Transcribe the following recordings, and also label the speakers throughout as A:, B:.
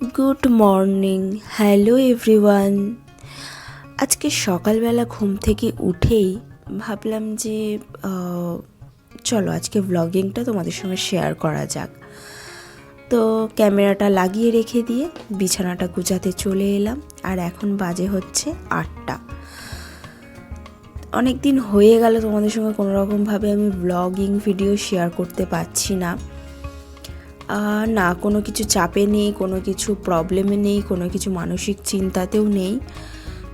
A: Good morning, hello everyone. আজকে সকালবেলা ঘুম থেকে উঠেই ভাবলাম যে চলো আজকে ব্লগিংটা তোমাদের সঙ্গে শেয়ার করা যাক। তো ক্যামেরাটা লাগিয়ে রেখে দিয়ে বিছানাটা গুছাতে চলে এলাম, আর এখন বাজে হচ্ছে আটটা। অনেক দিন হয়ে গেল তোমাদের সঙ্গে কোনো রকমভাবে আমি ব্লগিং ভিডিও শেয়ার করতে পারছি না। না, কোনো কিছু চাপে নেই, কোনো কিছু প্রবলেমে নেই, কোনো কিছু মানসিক চিন্তাতেও নেই।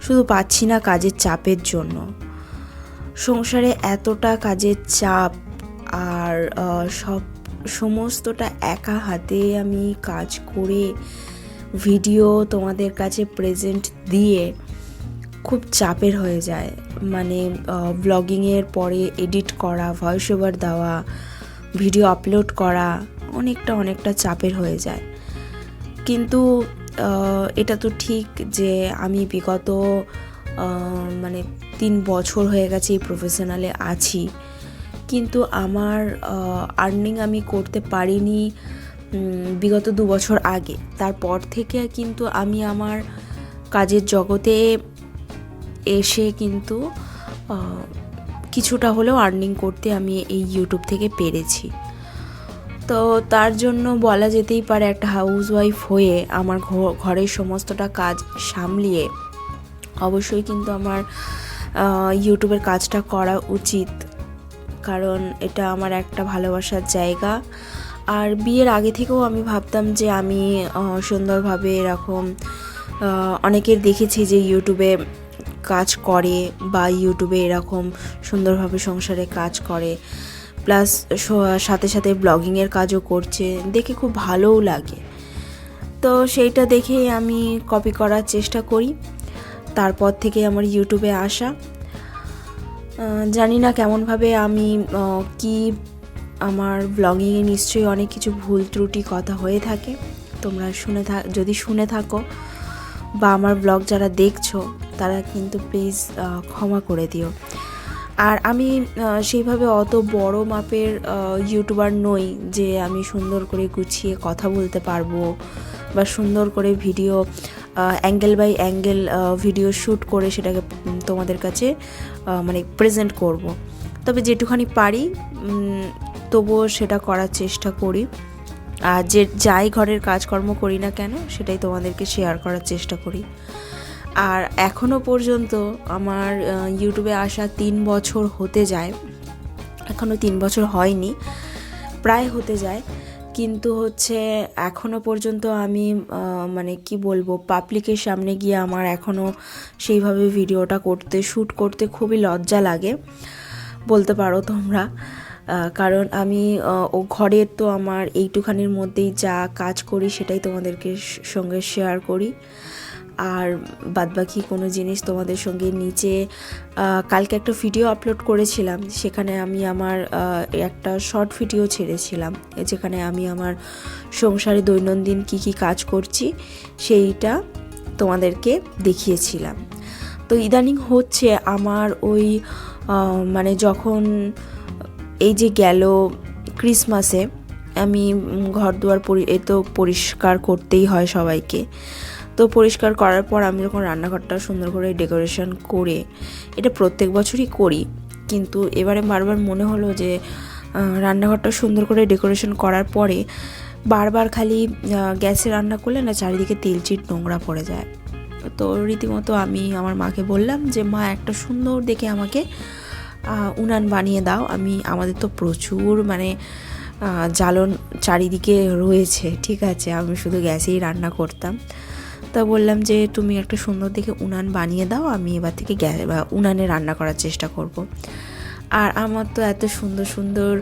A: শুধু পাচ্ছি না কাজের চাপের জন্য। সংসারে এতটা কাজের চাপ আর সব, সমস্তটা একা হাতে আমি কাজ করে ভিডিও তোমাদের কাছে প্রেজেন্ট দিয়ে খুব চাপের হয়ে যায়। মানে ব্লগিংয়ের পরে এডিট করা ভয়েস ওভার দেওয়া ভিডিও আপলোড করা অনেকটা অনেকটা চাপের হয়ে যায়। কিন্তু এটা তো ঠিক যে আমি বিগত মানে তিন বছর হয়ে গেছে এই প্রফেশনালে আছি। কিন্তু আমার আর্নিং আমি করতে পারিনি বিগত দু বছর আগে। তারপর থেকে কিন্তু আমি আমার কাজের জগতে এসে কিন্তু কিছুটা হলেও আর্নিং করতে আমি এই ইউটিউব থেকে পেরেছি। তো তার জন্য বলা যেতেই পারে একটা হাউস ওয়াইফ হয়ে আমার ঘরের সমস্তটা কাজ সামলিয়ে অবশ্যই কিন্তু আমার ইউটিউবের কাজটা করা উচিত। কারণ এটা আমার একটা ভালোবাসার জায়গা। আর বিয়ের আগে থেকেও আমি ভাবতাম যে আমি সুন্দরভাবে এরকম অনেকের দেখেছি যে ইউটিউবে কাজ করে বা ইউটিউবে এরকম সুন্দরভাবে সংসারে কাজ করে। প্লাস সাথে সাথে ব্লগিংয়ের কাজও করছে, দেখে খুব ভালোও লাগে। তো সেইটা দেখে আমি কপি করার চেষ্টা করি। তারপর থেকে আমার ইউটিউবে আসা। জানি না কেমনভাবে আমি কি আমার ব্লগিংয়ে নিশ্চয়ই অনেক কিছু ভুল ত্রুটি কথা হয়ে থাকে। তোমরা শুনে থা, যদি শুনে থাকো বা আমার ব্লগ যারা দেখছ, তারা কিন্তু প্লিজ ক্ষমা করে দিও। আর আমি সেইভাবে অত বড় মাপের ইউটিউবার নই যে আমি সুন্দর করে গুছিয়ে কথা বলতে পারব বা সুন্দর করে video angle by angle video shoot করে সেটাকে তোমাদের কাছে মানে প্রেজেন্ট করব। তবে যেটুখানি পারি তবুও সেটা করার চেষ্টা করি আর যে, যাই ঘরের কাজকর্ম করি না কেন, সেটাই তোমাদেরকে শেয়ার করার চেষ্টা করি আর এখনও পর্যন্ত আমার ইউটিউবে আসা তিন বছর হতে যায়। এখনও তিন বছর হয়নি, প্রায় হতে যায়। কিন্তু হচ্ছে এখনও পর্যন্ত আমি মানে কি বলব পাবলিকের সামনে গিয়ে আমার এখনও সেইভাবে ভিডিওটা করতে শ্যুট করতে খুবই লজ্জা লাগে, বলতে পারো তোমরা। কারণ আমি ও ঘরের তো আমার এইটুখানির মধ্যেই যা কাজ করি সেটাই তোমাদেরকে সঙ্গে শেয়ার করি। আর বাদবাকি কোনো জিনিস তোমাদের সঙ্গে নিচে কালকে একটা ভিডিও আপলোড করেছিলাম, সেখানে আমি আমার একটা শর্ট ভিডিও ছেড়েছিলাম, যেখানে আমি আমার সংসারে দৈনন্দিন কি কি কাজ করছি, সেইটা তোমাদেরকে দেখিয়েছিলাম। তো ইদানিং হচ্ছে আমার ওই মানে যখন এই যে গেল ক্রিসমাসে আমি ঘর দুয়ার পরি, এ তো পরিষ্কার করতেই হয় সবাইকে। তো পরিষ্কার করার পর আমি যখন রান্নাঘরটা সুন্দর করে ডেকোরেশন করে এটা প্রত্যেক বছরই করি, কিন্তু এবারে বারবার মনে হলো যে রান্নাঘরটা সুন্দর করে ডেকোরেশন করার পরে বারবার খালি গ্যাসে রান্না করলে না চারিদিকে তেলচিট নোংরা পড়ে যায়। তো রীতিমতো আমি আমার মাকে বললাম যে, মা, একটা সুন্দর দেখে আমাকে উনান বানিয়ে দাও। আমি, আমাদের তো প্রচুর মানে জ্বালন চারিদিকে রয়েছে, ঠিক আছে? আমি শুধু গ্যাসেই রান্না করতাম। তা বললাম যে, তুমি একটা সুন্দর দেখে উনান বানিয়ে দাও, আমি এবার থেকে গ্যাস উনানে রান্না করার চেষ্টা করব। আর আমার তো এত সুন্দর সুন্দর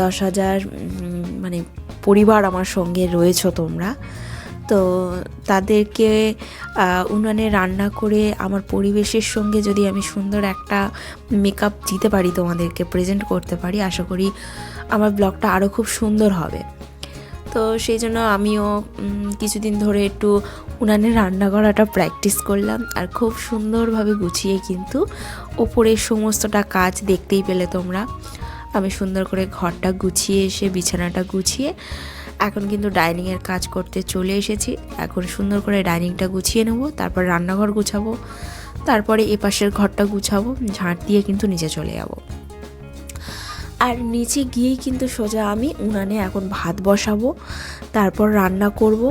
A: দশ হাজার মানে পরিবার আমার সঙ্গে রয়েছো তোমরা তো তাদেরকে উনানে রান্না করে আমার পরিবেশের সঙ্গে যদি আমি সুন্দর একটা মেকআপ দিতে পারি তোমাদেরকে, প্রেজেন্ট করতে পারি, আশা করি আমার ব্লগটা আরও খুব সুন্দর হবে তো সেই জন্য আমিও কিছুদিন ধরে একটু উনানে রান্না করাটা প্র্যাকটিস করলাম। আর খুব সুন্দরভাবে গুছিয়ে কিন্তু ওপরের সমস্তটা কাজ দেখতেই পেলে তোমরা। আমি সুন্দর করে ঘরটা গুছিয়ে এসে, বিছানাটা গুছিয়ে এখন কিন্তু ডাইনিংয়ের কাজ করতে চলে এসেছি। এখন সুন্দর করে ডাইনিংটা গুছিয়ে নেব, তারপর রান্নাঘর গুছাবো, তারপরে এপাশের ঘরটা গুছাবো, ঝাঁট দিয়ে কিন্তু নিচে চলে যাব। আর নিচে গিয়েই কিন্তু সোজা আমি উনানে এখন ভাত বসাবো, তারপর রান্না করব,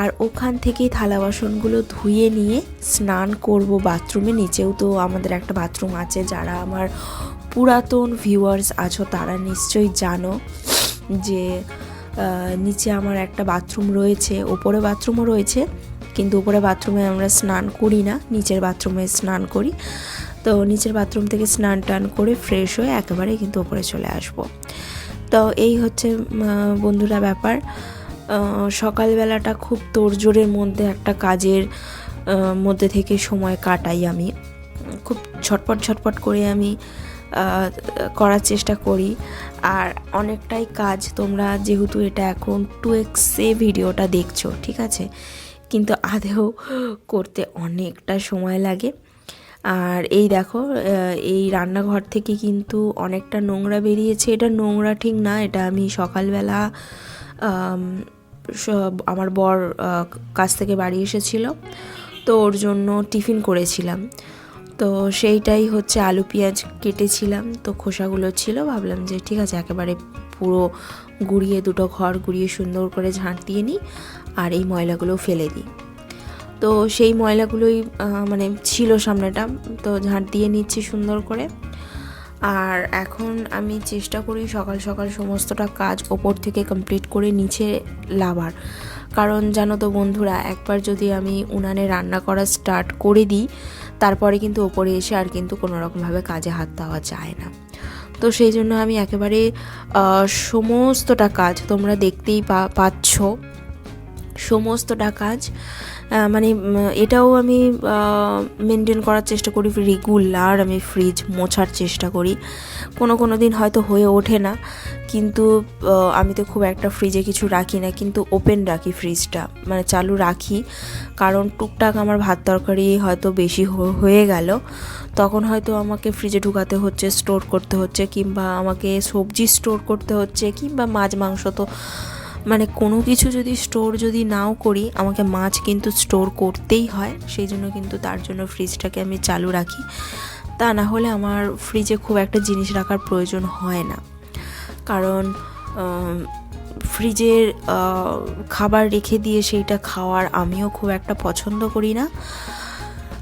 A: আর ওখান থেকেই থালা বাসনগুলো ধুয়ে নিয়ে স্নান করব বাথরুমে। নিচেও তো আমাদের একটা বাথরুম আছে, যারা আমার পুরাতন ভিউয়ার্স আছো তারা নিশ্চয়ই জানো যে নিচে আমার একটা বাথরুম রয়েছে, ওপরে বাথরুমও রয়েছে, কিন্তু উপরে বাথরুমে আমরা স্নান করি না, নিচের বাথরুমে স্নান করি। তো নিচের বাথরুম থেকে স্নান টান করে ফ্রেশ হয়ে একেবারে কিন্তু ওপরে চলে আসব। তো এই হচ্ছে বন্ধুরা ব্যাপার। সকালবেলাটা খুব তোড়জোড়ের মধ্যে একটা কাজের মধ্যে থেকে সময় কাটাই আমি। খুব ছটপট ছটপট করে আমি করার চেষ্টা করি। আর অনেকটাই কাজ তোমরা যেহেতু এটা এখন টু এক্সে ভিডিওটা দেখছ, ঠিক আছে? কিন্তু আদেও করতে অনেকটা সময় লাগে। আর এই দেখো এই রান্নাঘর থেকে কিন্তু অনেকটা নোংরা বেরিয়েছে। এটা নোংরা ঠিক না, এটা আমি সকালবেলা আমার বর কাছ থেকে বাড়ি এসেছিল। তো ওর জন্য টিফিন করেছিলাম। তো সেইটাই হচ্ছে আলু পেঁয়াজ কেটেছিলাম। তো খোসাগুলো ছিল, ভাবলাম যে ঠিক আছে, একেবারে পুরো গুড়িয়ে, দুটো ঘর গুড়িয়ে সুন্দর করে ঝাঁট দিয়ে নিই, আর এই ময়লাগুলো ফেলে দিই। তো সেই ময়লাগুলোই মানে ছিল সামনেটা। তো ঝাঁট দিয়ে নিচ্ছি সুন্দর করে। আর এখন আমি চেষ্টা করি সকাল সকাল সমস্তটা কাজ ওপর থেকে কমপ্লিট করে নিচে লাভার। কারণ জানো তো বন্ধুরা, একবার যদি আমি উনানে রান্না করা স্টার্ট করে দিই, তারপরে কিন্তু ওপরে এসে আর কিন্তু কোনো রকমভাবে কাজে হাত দেওয়া যায় না। তো সেই জন্য আমি একেবারে সমস্তটা কাজ তোমরা দেখতেই পাচ্ছ। সমস্তটা কাজ মানে এটাও আমি মেনটেন করার চেষ্টা করি রেগুলার আমি ফ্রিজ মোছার চেষ্টা করি। কোনো কোনো দিন হয়তো হয়ে ওঠে না, কিন্তু আমি তো খুব একটা ফ্রিজে কিছু রাখি না, কিন্তু ওপেন রাখি ফ্রিজটা মানে চালু রাখি। কারণ টুকটাক আমার ভাত তরকারি হয়তো বেশি হয়ে গেল, তখন হয়তো আমাকে ফ্রিজে ঢুকাতে হচ্ছে স্টোর করতে হচ্ছে, কিংবা আমাকে সবজি স্টোর করতে হচ্ছে, কিংবা মাছ, মাংস তো মানে কোনো কিছু যদি স্টোর যদি নাও করি, আমাকে মাছ কিন্তু স্টোর করতেই হয়, সেই জন্য কিন্তু তার জন্য ফ্রিজটাকে আমি চালু রাখি। তা না হলে আমার ফ্রিজে খুব একটা জিনিস রাখার প্রয়োজন হয় না। কারণ ফ্রিজের খাবার রেখে দিয়ে সেইটা খাওয়ার আমিও খুব একটা পছন্দ করি না।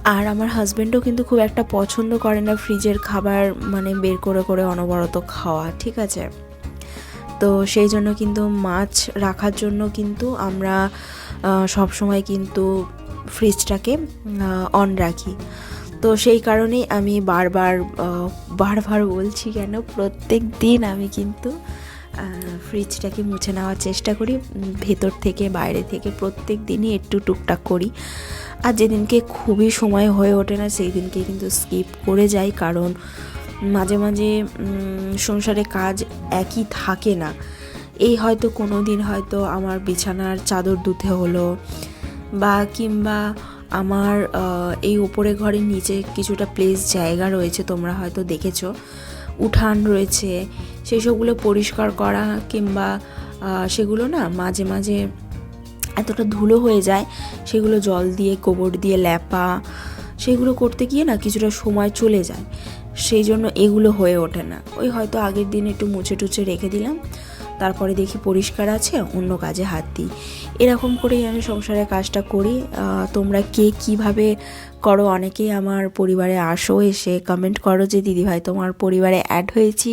A: আর আমার হাজব্যান্ডও কিন্তু খুব একটা পছন্দ করে না ফ্রিজের খাবার মানে বের করে করে অনবরত খাওয়া, ঠিক আছে? তো সেই জন্য কিন্তু মাছ রাখার জন্য কিন্তু আমরা সব সময় কিন্তু ফ্রিজটাকে অন রাখি। তো সেই কারণেই আমি বারবার বারবার বলছি কেন প্রত্যেক দিন আমি কিন্তু ফ্রিজটাকে মুছে নেওয়ার চেষ্টা করি ভেতর থেকে, বাইরে থেকে প্রত্যেক দিনই একটু টুকটাক করি। আর যেদিনকে খুবই সময় হয়ে ওঠে না সেই দিনকে কিন্তু স্কিপ করে যাই, কারণ মাঝে মাঝে সংসারে কাজ একই থাকে না। এই হয়তো কোনো দিন হয়তো আমার বিছানার চাদর ধুতে হলো বা কিংবা আমার এই ওপরে ঘরের নিচে কিছুটা প্লেস জায়গা রয়েছে, তোমরা হয়তো দেখেছ। উঠান রয়েছে সেই সবগুলো পরিষ্কার করা কিংবা সেগুলো না মাঝে মাঝে এতটা ধুলো হয়ে যায়, সেগুলো জল দিয়ে, গোবর দিয়ে ল্যাপা, সেগুলো করতে গিয়ে না কিছুটা সময় চলে যায়। সেই জন্য এগুলো হয়ে ওঠে না। ওই হয়তো আগের দিন একটু মুছে টুছে রেখে দিলাম, তারপরে দেখি পরিষ্কার আছে, অন্য কাজে হাত দিই। এরকম করেই আমি সংসারের কাজটা করি। তোমরা কে কীভাবে করো? অনেকেই আমার পরিবারে আসো, এসে কমেন্ট করো যে, দিদিভাই, তোমার পরিবারে অ্যাড হয়েছি,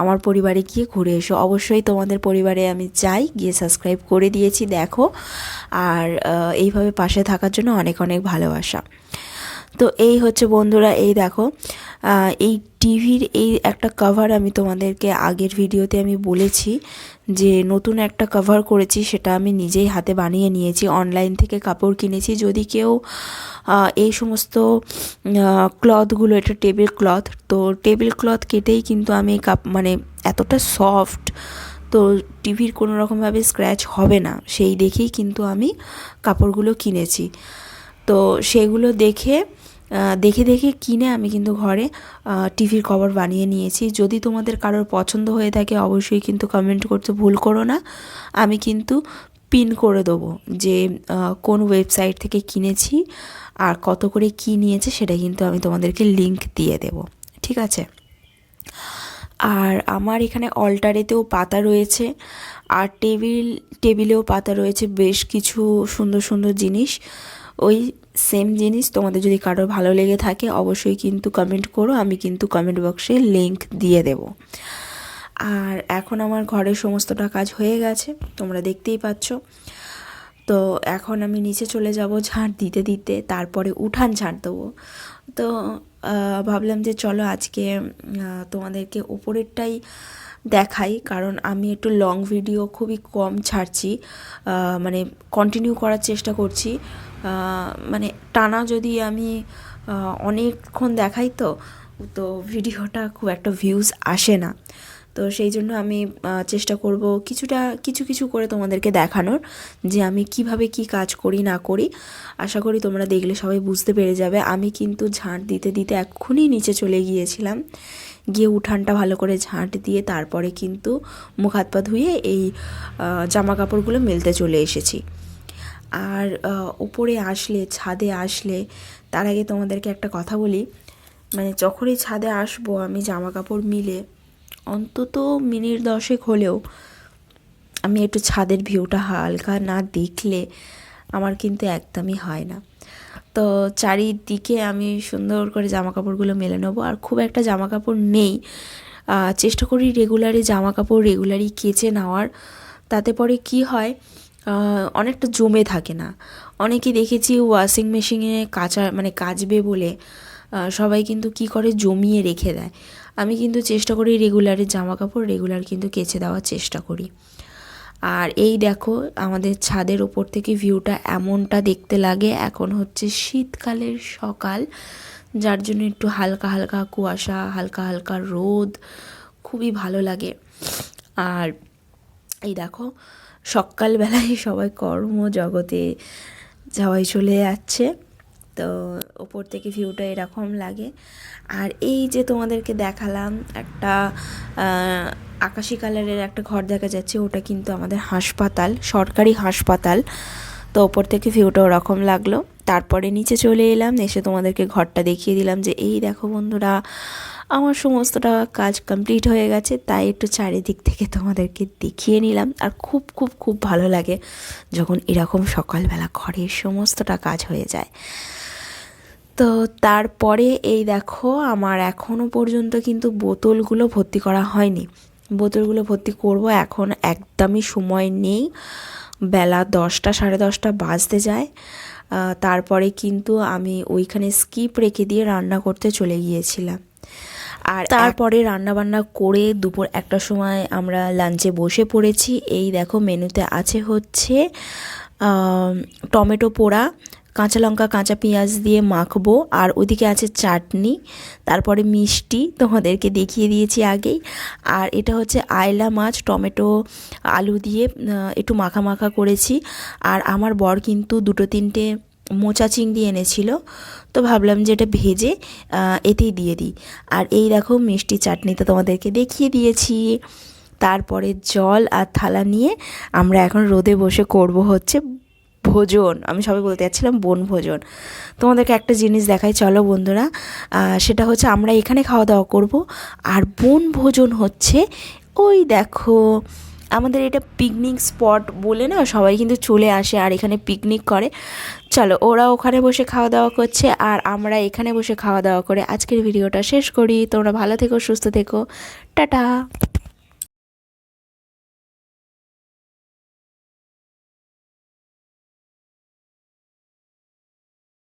A: আমার পরিবারে গিয়ে ঘুরে এসো। অবশ্যই তোমাদের পরিবারে আমি যাই, গিয়ে সাবস্ক্রাইব করে দিয়েছি, দেখো। আর এইভাবে পাশে থাকার জন্য অনেক অনেক ভালোবাসা। তো এই হচ্ছে বন্ধুরা, এই দেখো এই টিভির এই একটা কভার আমি তোমাদেরকে আগের ভিডিওতে আমি বলেছি যে নতুন একটা কভার করেছি, সেটা আমি নিজেই হাতে বানিয়ে নিয়েছি অনলাইন থেকে কাপড় কিনেছি। যদি কেউ এই সমস্ত ক্লথগুলো এটা টেবিল ক্লথ তো টেবিল ক্লথ কেটেই কিন্তু আমি কাপ মানে এতটা সফট তো টিভির কোনো রকমভাবে স্ক্র্যাচ হবে না। সেই দেখেই কিন্তু আমি কাপড়গুলো কিনেছি। তো সেগুলো দেখে দেখে দেখে কিনে আমি কিন্তু ঘরে টিভির কভার বানিয়ে নিয়েছি। যদি তোমাদের কারোর পছন্দ হয়ে থাকে, অবশ্যই কিন্তু কমেন্ট করতে ভুল করো না। আমি কিন্তু পিন করে দেবো যে কোন ওয়েবসাইট থেকে কিনেছি আর কত করে কী নিয়েছে, সেটা কিন্তু আমি তোমাদেরকে লিংক দিয়ে দেব। ঠিক আছে? আর আমার এখানে অল্টারেতেও পাতা রয়েছে। আর টেবিল টেবিলেও পাতা রয়েছে, বেশ কিছু সুন্দর সুন্দর জিনিস। ওই সেম জিনিস। তোমাদের যদি কারোর ভালো লেগে থাকে, অবশ্যই কিন্তু কমেন্ট করো। আমি কিন্তু কমেন্ট বক্সে লিংক দিয়ে দেব। আর এখন আমার ঘরের সমস্তটা কাজ হয়ে গেছে, তোমরা দেখতেই পাচ্ছ। তো এখন আমি নিচে চলে যাব ঝাঁট দিতে দিতে, তারপরে উঠান ঝাঁট দেবো। তো ভাবলাম যে চলো আজকে তোমাদেরকে ওপরেরটাই দেখাই, কারণ আমি একটু লং ভিডিও খুবই কম ছাড়ছি মানে কন্টিনিউ করার চেষ্টা করছি। মানে টানা যদি আমি অনেকক্ষণ দেখাই তো তো ভিডিওটা খুব একটা ভিউজ আসে না। তো সেই জন্য আমি চেষ্টা করব কিছুটা, কিছু কিছু করে তোমাদেরকে দেখানোর, যে আমি কীভাবে কি কাজ করি, না করি। আশা করি তোমরা দেখলে সবাই বুঝতে পেরে যাবে। আমি কিন্তু ঝাঁট দিতে দিতে এক্ষুনি নিচে চলে গিয়েছিলাম। গিয়ে উঠানটা ভালো করে ঝাঁট দিয়ে তারপরে কিন্তু মুখ হাত পা ধুয়ে এই জামা কাপড়গুলো মেলতে চলে এসেছি। আর উপরে আসলে, ছাদে আসলে, তার আগে তোমাদেরকে একটা কথা বলি। মানে যখনই ছাদে আসব আমি জামা কাপড় মিলে, অন্তত মিনিট দশেক হলেও আমি একটু ছাদের ভিউটা হালকা না দেখলে আমার কিন্তু একদমই হয় না। তো চারিদিকে আমি সুন্দর করে জামা কাপড়গুলো মেলে নেব। আর খুব একটা জামা কাপড় নেই চেষ্টা করি রেগুলারই জামা কাপড় রেগুলারই কেচে নেওয়ার। তাতে পরে কি হয় অনেকটা জমে থাকে না। অনেকে দেখেছি ওয়াশিং মেশিনে কাচা মানে কাচবে বলে সবাই কিন্তু কি করে জমিয়ে রেখে দেয়। আমি কিন্তু চেষ্টা করি রেগুলারের জামা কাপড় রেগুলার কিন্তু কেচে দেওয়ার চেষ্টা করি। আর এই দেখো আমাদের ছাদের ওপর থেকে ভিউটা এমনটা দেখতে লাগে, এখন হচ্ছে শীতকালের সকাল, যার জন্য একটু হালকা হালকা কুয়াশা, হালকা হালকা রোদ, খুবই ভালো লাগে। আর এই দেখো, সকালবেলায় সবাই কর্মজগতে সবাই চলে যাচ্ছে। তো ওপর থেকে ভিউটা এরকম লাগে। আর এই যে তোমাদেরকে দেখালাম একটা আকাশি কালারের একটা ঘর দেখা যাচ্ছে, ওটা কিন্তু আমাদের হাসপাতাল, সরকারি হাসপাতাল। তো ওপর থেকে ভিউটা ওরকম লাগল। তারপরে নিচে চলে এলাম, এসে তোমাদেরকে ঘরটা দেখিয়ে দিলাম যে, এই দেখো বন্ধুরা, আমার সমস্তটা কাজ কমপ্লিট হয়ে গেছে, তাই একটু চারিদিক থেকে তোমাদেরকে দেখিয়ে নিলাম। আর খুব খুব খুব ভালো লাগে যখন এরকম সকালবেলা ঘরের সমস্তটা কাজ হয়ে যায়। তো তারপরে এই দেখো, আমার এখনও পর্যন্ত কিন্তু বোতলগুলো ভর্তি করা হয়নি। বোতলগুলো ভর্তি করব এখন, একদমই সময় নেই। বেলা দশটা, সাড়ে দশটা বাজতে যায়। তারপরে কিন্তু আমি ওইখানে স্কিপ রেখে দিয়ে রান্না করতে চলে গিয়েছিলাম। আর তারপরে রান্না বান্না করে দুপুর একটা সময় আমরা লাঞ্চে বসে পড়েছি। এই দেখো, মেনুতে আছে হচ্ছে টমেটো পোড়া কাঁচা লঙ্কা, কাঁচা পেঁয়াজ দিয়ে মাখবো। আর ওদিকে আছে চাটনি, তারপরে মিষ্টি তোমাদেরকে দেখিয়ে দিয়েছি আগেই। আর এটা হচ্ছে আয়লা মাছ, টমেটো, আলু দিয়ে একটু মাখা মাখা করেছি। আর আমার বর কিন্তু দুটো তিনটে মোচা চিংড়ি এনেছিল। তো ভাবলাম যে এটা ভেজে এতেই দিয়ে দিই। আর এই দেখো মিষ্টি চাটনিটা তোমাদেরকে দেখিয়ে দিয়েছি। তারপরে জল আর থালা নিয়ে আমরা এখন রোদে বসে করব হচ্ছে ভোজন, আমি সবাই বলতে যাচ্ছিলাম বন ভোজন। তোমাদেরকে একটা জিনিস দেখাই, চলো বন্ধুরা। সেটা হচ্ছে আমরা এখানে খাওয়া দাওয়া করব। আর বন ভোজন হচ্ছে, ওই দেখো, আমাদের এটা পিকনিক স্পট বলে না, সবাই কিন্তু চলে আসে আর এখানে পিকনিক করে। চলো, ওরা ওখানে বসে খাওয়া দাওয়া করছে আর আমরা এখানে বসে খাওয়া দাওয়া করে আজকের ভিডিওটা শেষ করি। তোমরা ভালো থেকো, সুস্থ থেকো। টাটা!